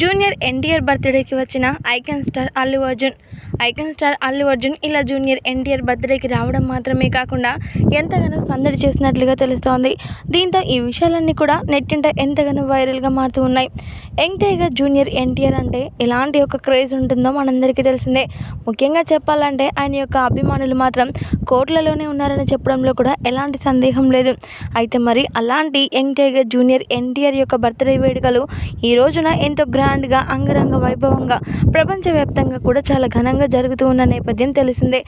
Junior NTR బర్త్డేకి వచ్చిన icon star Allu Arjun. Icon star Allu Arjun ఇలా జూనియర్ ఎన్టీఆర్ బర్త్డేకి రావడం మాత్రమే కాకుండా ఎంతగానో సందడి చేసినట్లుగా తెలుస్తోంది. దీంతో ఈ విషయాలన్నీ కూడా నెట్టింట ఎంతగానో వైరల్గా మారుతూ ఉన్నాయి. యంగ్ టైగర్ జూనియర్ ఎన్టీఆర్ అంటే ఎలాంటి ఒక క్రేజ్ ఉంటుందో మనందరికీ తెలిసిందే. ముఖ్యంగా చెప్పాలంటే ఆయన యొక్క అభిమానులు మాత్రం కోట్లలోనే ఉన్నారని చెప్పడంలో కూడా ఎలాంటి సందేహం లేదు. అయితే మరి అలాంటి యంగ్ టైగర్ జూనియర్ ఎన్టీఆర్ యొక్క బర్త్డే వేడుకలు ఈ రోజున ఎంతో గ్రాండ్గా అంగరంగ వైభవంగా ప్రపంచవ్యాప్తంగా కూడా చాలా ఘనంగా జరుగుతూ ఉన్న నేపథ్యం తెలిసిందే.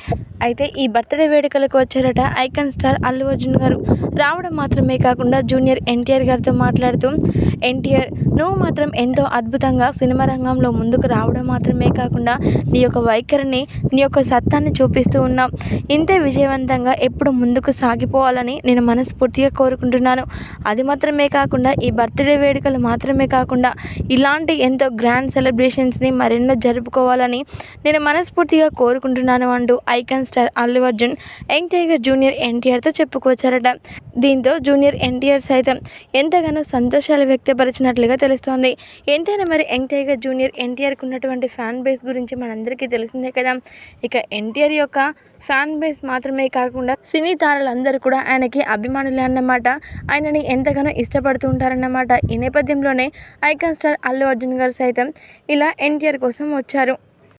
అయితే ఈ బర్త్డే వేడుకలకు వచ్చారట ఐకాన్ స్టార్ అల్లు అర్జున్ గారు. రావడం మాత్రమే కాకుండా జూనియర్ ఎన్టీఆర్ గారితో మాట్లాడుతూ ఎన్టీఆర్ నువ్వు మాత్రం ఎంతో అద్భుతంగా సినిమా రంగంలో ముందుకు రావడం మాత్రమే కాకుండా నీ యొక్క వైఖరిని నీ యొక్క సత్తాన్ని చూపిస్తూ ఉన్నావు. ఇంతే విజయవంతంగా ఎప్పుడు ముందుకు సాగిపోవాలని నేను మనస్ఫూర్తిగా కోరుకుంటున్నాను. అది మాత్రమే కాకుండా ఈ బర్త్డే వేడుకలు మాత్రమే కాకుండా ఇలాంటి ఎంతో గ్రాండ్ సెలబ్రేషన్స్ని మరెన్నో జరుపుకోవాలని నేను మనస్ఫూర్తిగా కోరుకుంటున్నాను అంటూ icon star Allu Arjun young tiger junior ఎన్టీఆర్తో చెప్పుకొచ్చారట. దీంతో జూనియర్ ఎన్టీఆర్ సైతం ఎంతగానో సంతోషాలు వ్యక్తపరిచినట్లుగా తెలుస్తోంది. ఎంతైనా మరి యంగ్ టైగర్ జూనియర్ ఎన్టీఆర్కి ఉన్నటువంటి ఫ్యాన్ బేస్ గురించి మనందరికీ తెలిసిందే కదా. ఇక ఎన్టీఆర్ యొక్క ఫ్యాన్ బేస్ మాత్రమే కాకుండా సినీ తారలందరూ కూడా ఆయనకి అభిమానులే అన్నమాట. ఆయనని ఎంతగానో ఇష్టపడుతూ ఉంటారన్నమాట. ఈ నేపథ్యంలోనే ఐకాన్ స్టార్ అల్లు అర్జున్ గారు సైతం ఇలా ఎన్టీఆర్ కోసం వచ్చారు.